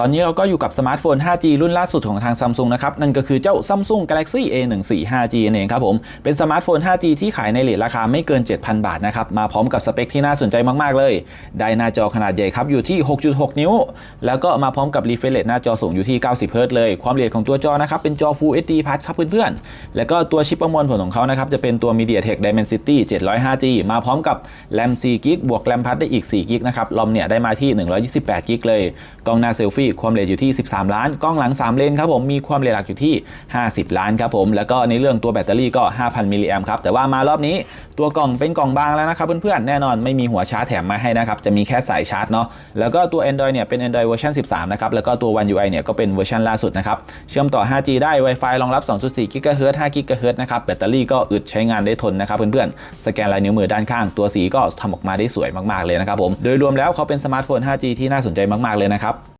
ตอนนี้เราก็อยู่กับสมาร์ทโฟน 5G รุ่นล่าสุดของทาง Samsung นะครับ นั่นก็คือเจ้า Samsung Galaxy A14 5G นั่นเองครับผม เป็นสมาร์ทโฟน 5G ที่ขายในเรทราคาไม่เกิน 7,000 บาทนะครับ มาพร้อมกับสเปคที่น่าสนใจมาก ๆ เลย ได้หน้าจอขนาดใหญ่ครับ อยู่ที่ 6.6 นิ้ว แล้วก็มาพร้อมกับ refresh rate หน้าจอสูงอยู่ที่ 90 Hz เลย ความละเอียดของตัวจอนะครับเป็นจอ Full HD Plus ครับเพื่อนๆ แล้วก็ตัวชิปประมวลผลของเขานะครับจะเป็นตัว MediaTek Dimensity 705G มาพร้อมกับ RAM 4 g b บวก RAM พัดได้อีก 4 g b นะครับลอมเนี่ยได้มาที่ 128 g b เลย กล้องหน้าเซลฟี่ความเร็วอยู่ที่ 13 ล้าน กล้องหลัง 3 เลนครับผมมีความเร็วหลักอยู่ที่ 50 ล้านครับผมแล้วก็ในเรื่องตัวแบตเตอรี่ก็ 5,000 มิลลิแอมครับแต่ว่ามารอบนี้ตัวกล่องเป็นกล่องบางแล้วนะครับเพื่อนๆแน่นอนไม่มีหัวชาร์จแถมมาให้นะครับจะมีแค่สายชาร์จเนาะแล้วก็ตัว Android เนี่ยเป็น Android เวอร์ชัน13 นะครับแล้วก็ตัว One UI เนี่ยก็เป็นเวอร์ชันล่าสุดนะครับเชื่อมต่อ 5G ได้ Wi-Fi รองรับ 2.4 GHz 5 GHz นะครับแบตเตอรี่ก็อึดใช้งานได้ทนนะครับเพื่อนๆสแกนลายนิ้วมือด้านข้างตัวสีก็ทำออกมาได้สวยมากๆเลยนะครับผมโดยรวมแล้วเขาเป็นสมาร์ทโฟน 5G ที่น่าสนใจมากๆเลยนะครับ